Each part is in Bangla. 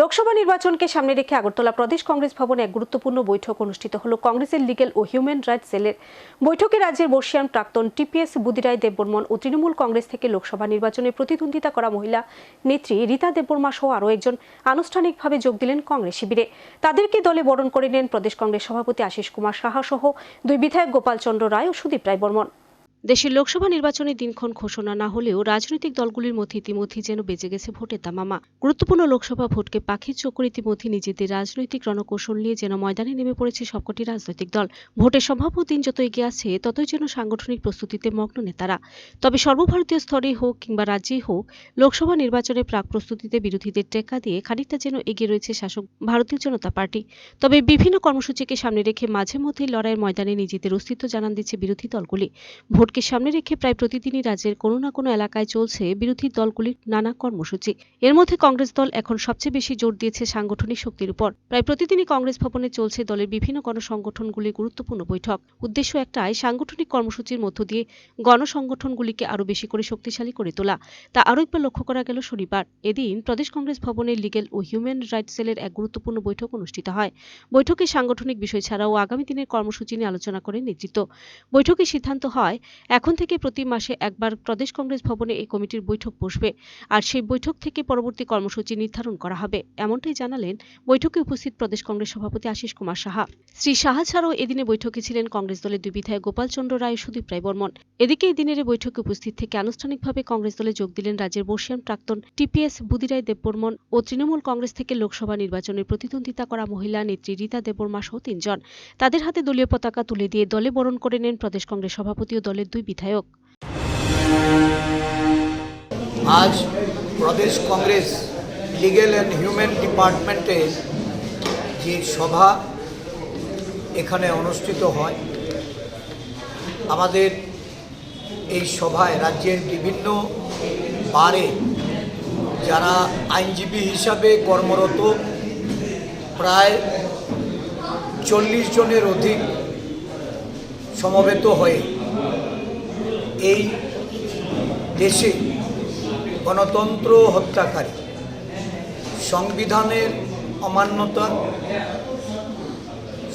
লোকসভা নির্বাচনকে সামনে রেখে আগরতলা প্রদেশ কংগ্রেস ভবনে এক গুরুত্বপূর্ণ বৈঠক অনুষ্ঠিত হল। কংগ্রেসের লিগেল ও হিউম্যান রাইটস সেলের বৈঠকে রাজ্যের বর্ষিয়ান প্রাক্তন টিপিএস বুদিরায় দেববর্মন ও তৃণমূল কংগ্রেস থেকে লোকসভা নির্বাচনে প্রতিদ্বন্দ্বিতা করা মহিলা নেত্রী রীতা দেববর্মা সহ আরও একজন আনুষ্ঠানিকভাবে যোগ দিলেন কংগ্রেস শিবিরে। তাদেরকে দলে বরণ করে নেন প্রদেশ কংগ্রেস সভাপতি আশিস কুমার সাহা সহ দুই বিধায়ক গোপাল চন্দ্র রায় ও সুদীপ রায় বর্মন। দেশের লোকসভা নির্বাচনের দিনক্ষণ ঘোষণা না হলেও রাজনৈতিক দলগুলির মধ্যে ইতিমধ্যেই যেন বেজে গেছে ভোটের দামামা গুরুত্বপূর্ণ লোকসভা ভোটকে পাখির চক্কর ইতিমধ্যে নিজেদের রাজনৈতিক রণকৌশল নিয়ে যেন ময়দানে নেমে পড়েছে সবকটি রাজনৈতিক দল। ভোটের সম্ভাব্য দিন যত এগিয়ে আসছে, ততই যেন সাংগঠনিক প্রস্তুতিতে মগ্ন নেতারা। তবে সর্বভারতীয় স্তরে হোক কিংবা রাজ্যেই হোক, লোকসভা নির্বাচনের প্রাক প্রস্তুতিতে বিরোধীদের টেক্কা দিয়ে খানিকটা যেন এগিয়ে রয়েছে শাসক ভারতীয় জনতা পার্টি। তবে বিভিন্ন কর্মসূচিকে সামনে রেখে মাঝে মধ্যেই লড়াইয়ের ময়দানে নিজেদের অস্তিত্ব জানান দিচ্ছে বিরোধী দলগুলি। ভোটকে সামনে রেখে প্রায় প্রতিদিনই রাজ্যের কোনো না কোনো এলাকায় চলছে বিরোধী দলগুলির নানা কর্মসূচি। এর মধ্যে কংগ্রেস দল এখন সবচেয়ে বেশি জোর দিয়েছে সাংগঠনিক শক্তির উপর। প্রায় প্রতিদিনই কংগ্রেস ভবনে চলছে দলের বিভিন্ন গণসংগঠনগুলির গুরুত্বপূর্ণ বৈঠক। উদ্দেশ্য একটাই, সাংগঠনিক কর্মসূচির মধ্য দিয়ে গণসংগঠনগুলিকে আরও বেশি করে শক্তিশালী করে তোলা। তা আরও একবার লক্ষ্য করা গেল শনিবার। এদিন প্রদেশ কংগ্রেস ভবনে লিগেল ও হিউম্যান রাইটস সেলের এক গুরুত্বপূর্ণ বৈঠক অনুষ্ঠিত হয়। বৈঠকে সাংগঠনিক বিষয় ছাড়াও আগামী দিনের কর্মসূচি নিয়ে আলোচনা করে নেতৃত্ব। বৈঠকে সিদ্ধান্ত হয় এখন থেকে প্রতি মাসে একবার প্রদেশ কংগ্রেস ভবনে এই কমিটির বৈঠক বসবে। আর সেই বৈঠক থেকে পরবর্তী কর্মসূচি নির্ধারণ করা হবে। এমনটাই জানালেন বৈঠকে উপস্থিত প্রদেশ কংগ্রেস সভাপতি আশিস কুমার সাহা। শ্রী সাহা ছাড়াও এদিনে বৈঠকে ছিলেন কংগ্রেস দলের দুই বিধায়ক গোপাল চন্দ্র রায় সুদীপ রায় বর্মন এদিকে এই দিনের বৈঠকে উপস্থিত থেকে আনুষ্ঠানিকভাবে কংগ্রেস দলে যোগ দিলেন রাজ্যের বর্ষিয়ান প্রাক্তন টিপিএস বুদিরায় দেববর্মন ও তৃণমূল কংগ্রেস থেকে লোকসভা নির্বাচনে প্রতিদ্বন্দ্বিতা করা মহিলা নেত্রী রীতা দেববর্মা সহ তিনজন। তাদের হাতে দলীয় পতাকা তুলে দিয়ে দলে বরণ করে নেন প্রদেশ কংগ্রেস সভাপতি ও দলের দুই বিধায়ক। আজ প্রদেশ কংগ্রেস লিগেল অ্যান্ড হিউম্যান ডিপার্টমেন্টের যে সভা এখানে অনুষ্ঠিত হয়, আমাদের এই সভায় রাজ্যের বিভিন্ন বারে যারা আইনজীবী হিসাবে কর্মরত, প্রায় চল্লিশ জনের অধিক সমবেত হয়ে এই দেশে গণতন্ত্র হত্যাকারী সংবিধানের অমান্যতা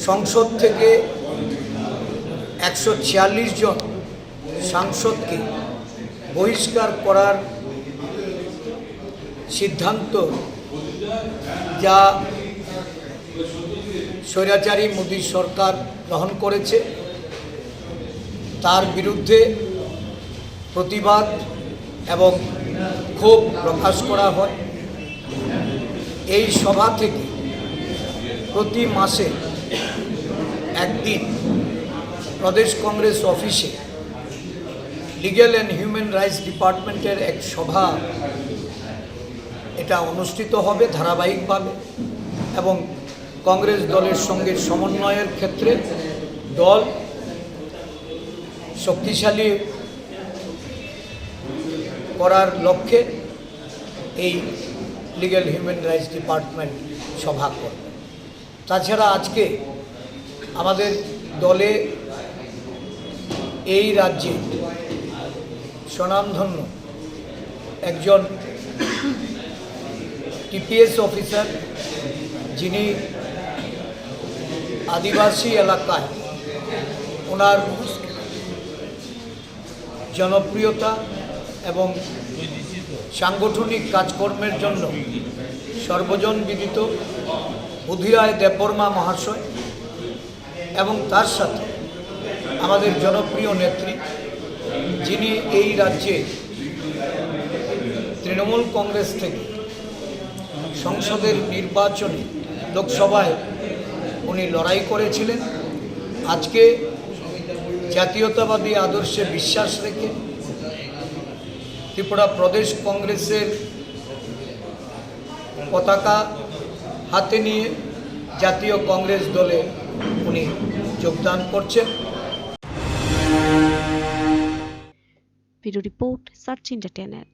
সংসদ থেকে একশো জন সাংসদকে বহিষ্কার করার সিদ্ধান্ত যা স্বৈরাচারী মোদী সরকার গ্রহণ করেছে। তার বিরুদ্ধে প্রতিবাদ এবং ক্ষোভ প্রকাশ করা হয়। এই সভা থেকে প্রতি মাসে একদিন প্রদেশ কংগ্রেস অফিসে লিগ্যাল অ্যান্ড হিউম্যান রাইটস ডিপার্টমেন্টের এক সভা এটা অনুষ্ঠিত হবে ধারাবাহিকভাবে এবং কংগ্রেস দলের সঙ্গে সমন্বয়ের ক্ষেত্রে দল শক্তিশালী করার লক্ষ্যে এই লিগ্যাল হিউম্যান রাইটস ডিপার্টমেন্ট সভা করবে। তাছাড়া আজকে আমাদের দলে এই রাজ্যে স্বনামধন্য একজন টিপিএস অফিসার যিনি আদিবাসী এলাকায় ওনার জনপ্রিয়তা এবং সাংগঠনিক কাজকর্মের জন্য সর্বজন বিদিত বুধিরায় দেববর্মা মহাশয় এবং তার সাথে আমাদের জনপ্রিয় নেত্রী, যিনি এই রাজ্যে তৃণমূল কংগ্রেস থেকে সংসদের নির্বাচনে লোকসভায় উনি লড়াই করেছিলেন। আজকে জাতীয়তাবাদী আদর্শে বিশ্বাস রেখে ত্রিপুরা প্রদেশ কংগ্রেসের পতাকা হাতে নিয়ে জাতীয় কংগ্রেস দলে উনি যোগদান করছেন। Video report, search channel.